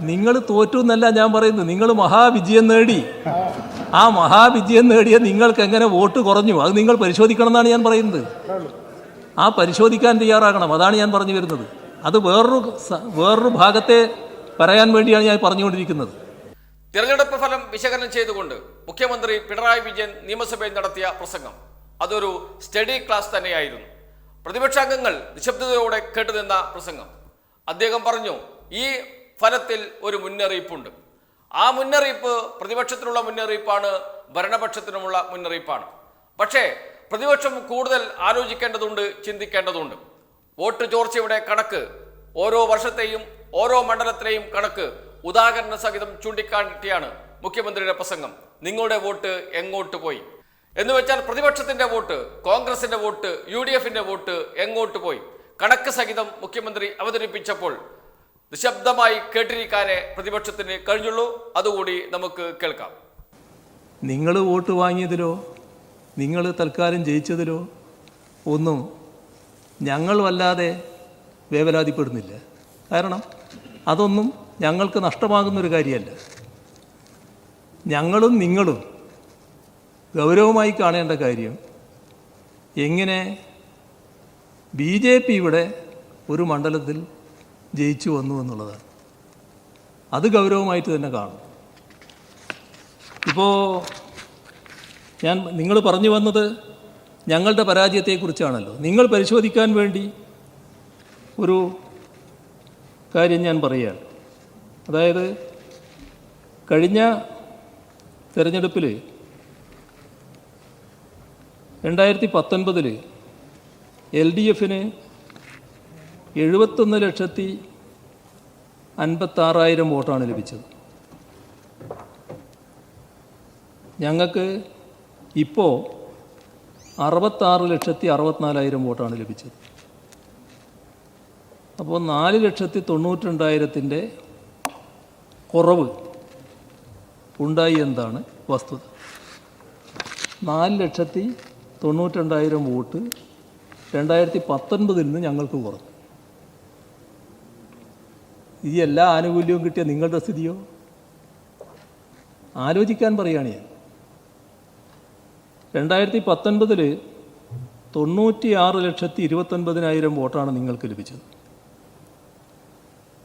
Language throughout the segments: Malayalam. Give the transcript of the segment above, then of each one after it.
നിങ്ങൾ തോറ്റു എന്നല്ല ഞാൻ പറയുന്നത്. നിങ്ങൾ മഹാവിജയം നേടി. ആ മഹാവിജയം നേടിയ നിങ്ങൾക്ക് എങ്ങനെ വോട്ട് കുറഞ്ഞു? അത് നിങ്ങൾ പരിശോധിക്കണം എന്നാണ് ഞാൻ പറയുന്നത്. ആ പരിശോധിക്കാൻ തയ്യാറാകണം. അതാണ് ഞാൻ പറഞ്ഞു വരുന്നത്. അത് വേറൊരു വേറൊരു ഭാഗത്തെ പറയാൻ വേണ്ടിയാണ് ഞാൻ പറഞ്ഞുകൊണ്ടിരിക്കുന്നത്. തിരഞ്ഞെടുപ്പ് ഫലം വിശകലനം ചെയ്തുകൊണ്ട് മുഖ്യമന്ത്രി പിണറായി വിജയൻ നിയമസഭയിൽ നടത്തിയ പ്രസംഗം. അതൊരു സ്റ്റഡി ക്ലാസ് തന്നെയായിരുന്നു. പ്രതിപക്ഷാംഗങ്ങൾ നിശബ്ദതയോടെ കേട്ടുനിന്ന പ്രസംഗം. അദ്ദേഹം പറഞ്ഞു ഈ ഫലത്തിൽ ഒരു മുന്നറിയിപ്പുണ്ട്. ആ മുന്നറിയിപ്പ് പ്രതിപക്ഷത്തിനുള്ള മുന്നറിയിപ്പാണ് ഭരണപക്ഷത്തിനുമുള്ള മുന്നറിയിപ്പാണ്. പക്ഷേ പ്രതിപക്ഷം കൂടുതൽ ആലോചിക്കേണ്ടതുണ്ട് ചിന്തിക്കേണ്ടതുണ്ട്. വോട്ട് ചോർച്ചയുടെ കണക്ക് ഓരോ വർഷത്തെയും ഓരോ മണ്ഡലത്തിലെയും കണക്ക് ഉദാഹരണ സഹിതം ചൂണ്ടിക്കാട്ടിയാണ് മുഖ്യമന്ത്രിയുടെ പ്രസംഗം. നിങ്ങളുടെ വോട്ട് എങ്ങോട്ട് പോയി? എന്ന് വെച്ചാൽ പ്രതിപക്ഷത്തിന്റെ വോട്ട് കോൺഗ്രസിന്റെ വോട്ട് യു ഡി വോട്ട് എങ്ങോട്ട് പോയി? കണക്ക് സഹിതം മുഖ്യമന്ത്രി അവതരിപ്പിച്ചപ്പോൾ നിശബ്ദമായി കേട്ടിരിക്കാനേ പ്രതിപക്ഷത്തിന് കഴിഞ്ഞുള്ളൂ. അതുകൂടി നമുക്ക് കേൾക്കാം. നിങ്ങൾ വോട്ട് വാങ്ങിയതിലോ നിങ്ങൾ തൽക്കാലം ജയിച്ചതിലോ ഒന്നും ഞങ്ങൾ വല്ലാതെ വേവലാതിപ്പെടുന്നില്ല. കാരണം അതൊന്നും ഞങ്ങൾക്ക് നഷ്ടമാകുന്നൊരു കാര്യമല്ല. ഞങ്ങളും നിങ്ങളും ഗൗരവമായി കാണേണ്ട കാര്യം എങ്ങനെ ബി ജെ പി ഇവിടെ ഒരു മണ്ഡലത്തിൽ ജയിച്ചു വന്നു എന്നുള്ളതാണ്. അത് ഗൗരവമായിട്ട് തന്നെ കാണും. ഇപ്പോൾ ഞാൻ നിങ്ങൾ പറഞ്ഞു വന്നത് ഞങ്ങളുടെ പരാജയത്തെക്കുറിച്ചാണല്ലോ. നിങ്ങൾ പരിശോധിക്കാൻ വേണ്ടി ഒരു കാര്യം ഞാൻ പറയുകയാണ്. അതായത് കഴിഞ്ഞ തെരഞ്ഞെടുപ്പിൽ രണ്ടായിരത്തി പത്തൊൻപതിൽ എൽ ഡി എഫിന് എഴുപത്തൊന്ന് ലക്ഷത്തി അൻപത്താറായിരം വോട്ടാണ് ലഭിച്ചത്. ഞങ്ങൾക്ക് ഇപ്പോൾ അറുപത്താറ് ലക്ഷത്തി അറുപത്തിനാലായിരം വോട്ടാണ് ലഭിച്ചത്. അപ്പോൾ നാല് ലക്ഷത്തി തൊണ്ണൂറ്റിരണ്ടായിരത്തിന്റെ കുറവ് ഉണ്ടായി എന്താണ് വസ്തുത. നാല് ലക്ഷത്തി തൊണ്ണൂറ്റിരണ്ടായിരം വോട്ട് രണ്ടായിരത്തി പത്തൊൻപതിൽ നിന്ന് ഞങ്ങൾക്ക് കുറഞ്ഞു. ഈ എല്ലാ ആനുകൂല്യവും കിട്ടിയ നിങ്ങളുടെ സ്ഥിതിയോ? ആലോചിക്കാൻ പറയുകയാണ് ഞാൻ. രണ്ടായിരത്തി പത്തൊൻപതിൽ തൊണ്ണൂറ്റി ആറ് ലക്ഷത്തി ഇരുപത്തൊൻപതിനായിരം വോട്ടാണ് നിങ്ങൾക്ക് ലഭിച്ചത്.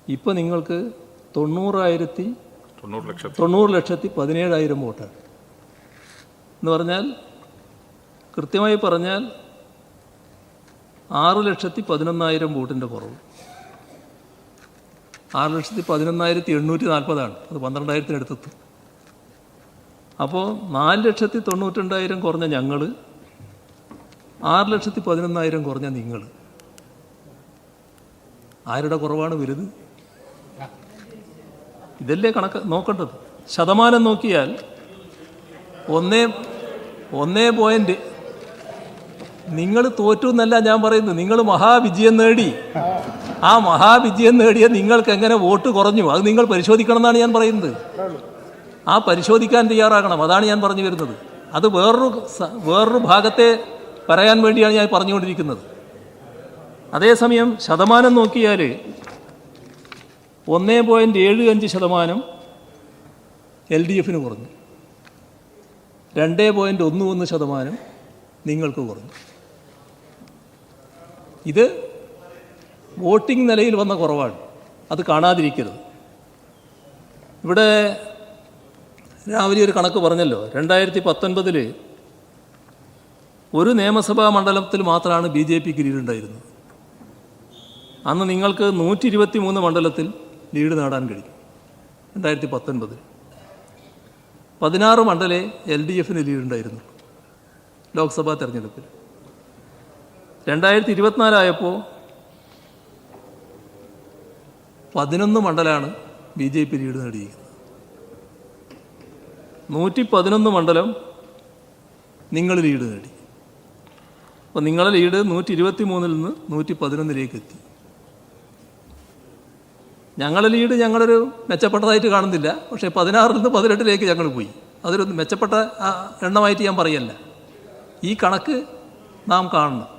ഇപ്പോൾ നിങ്ങൾക്ക് തൊണ്ണൂറായിരത്തി തൊണ്ണൂറ് ലക്ഷം. തൊണ്ണൂറ് ലക്ഷത്തി പതിനേഴായിരം വോട്ടാണ്. എന്ന് പറഞ്ഞാൽ കൃത്യമായി പറഞ്ഞാൽ ആറ് ലക്ഷത്തി പതിനൊന്നായിരം വോട്ടിന്റെ കുറവ്. ആറ് ലക്ഷത്തി പതിനൊന്നായിരത്തി എണ്ണൂറ്റി നാൽപ്പതാണ്. അത് പന്ത്രണ്ടായിരത്തിനടുത്തെത്തും അപ്പോൾ നാല് ലക്ഷത്തി തൊണ്ണൂറ്റിരണ്ടായിരം കുറഞ്ഞ ഞങ്ങൾ ആറ് ലക്ഷത്തി പതിനൊന്നായിരം കുറഞ്ഞ നിങ്ങൾ ആരുടെ കുറവാണ് വലുത്? ഇതല്ലേ കണക്ക് നോക്കേണ്ടത്. ശതമാനം നോക്കിയാൽ ഒന്നേ ഒന്നേ പോയിന്റ്. നിങ്ങൾ തോറ്റു എന്നല്ല ഞാൻ പറയുന്നത്. നിങ്ങൾ മഹാവിജയം നേടി. ആ മഹാവിജയം നേടിയ നിങ്ങൾക്ക് എങ്ങനെ വോട്ട് കുറഞ്ഞു? അത് നിങ്ങൾ പരിശോധിക്കണം എന്നാണ് ഞാൻ പറയുന്നത്. ആ പരിശോധിക്കാൻ തയ്യാറാകണം. അതാണ് ഞാൻ പറഞ്ഞു വരുന്നത്. അത് വേറൊരു വേറൊരു ഭാഗത്തെ പറയാൻ വേണ്ടിയാണ് ഞാൻ പറഞ്ഞുകൊണ്ടിരിക്കുന്നത്. അതേസമയം ശതമാനം നോക്കിയാൽ ഒന്നേ പോയിന്റ് ഏഴ് അഞ്ച് ശതമാനം എൽ ഡി എഫിന് കുറഞ്ഞു. രണ്ടേ പോയിന്റ് ഒന്ന് ഒന്ന് ശതമാനം നിങ്ങൾക്ക് കുറഞ്ഞു. ഇത് വോട്ടിംഗ് നിലയിൽ വന്ന കുറവാണ്. അത് കാണാതിരിക്കരുത്. ഇവിടെ രാവിലെ ഒരു കണക്ക് പറഞ്ഞല്ലോ. രണ്ടായിരത്തി പത്തൊൻപതിൽ ഒരു നിയമസഭാ മണ്ഡലത്തിൽ മാത്രമാണ് ബി ജെ പിക്ക് ലീഡുണ്ടായിരുന്നത് അന്ന് നിങ്ങൾക്ക് നൂറ്റി ഇരുപത്തി മൂന്ന് മണ്ഡലത്തിൽ ലീഡ് നേടാൻ കഴിയും. രണ്ടായിരത്തി പത്തൊൻപതിൽ പതിനാറ് മണ്ഡലേ എൽ ഡി എഫിന് ലീഡുണ്ടായിരുന്നു ലോക്സഭാ തെരഞ്ഞെടുപ്പിൽ. രണ്ടായിരത്തി ഇരുപത്തിനാലായപ്പോൾ പതിനൊന്ന് മണ്ഡലമാണ് ബി ജെ പി ലീഡ് നേടിയിരിക്കുന്നത്. നൂറ്റി പതിനൊന്ന് മണ്ഡലം നിങ്ങൾ ലീഡ് നേടി. അപ്പോൾ നിങ്ങളുടെ ലീഡ് നൂറ്റി ഇരുപത്തി മൂന്നിൽ നിന്ന് നൂറ്റി പതിനൊന്നിലേക്ക് എത്തി. ഞങ്ങളുടെ ലീഡ് ഞങ്ങളൊരു മെച്ചപ്പെട്ടതായിട്ട് കാണുന്നില്ല. പക്ഷേ പതിനാറിൽ നിന്ന് പതിനെട്ടിലേക്ക് ഞങ്ങൾ പോയി. അതൊരു മെച്ചപ്പെട്ട എണ്ണമായിട്ട് ഞാൻ പറയല്ല. ഈ കണക്ക് നാം കാണണം.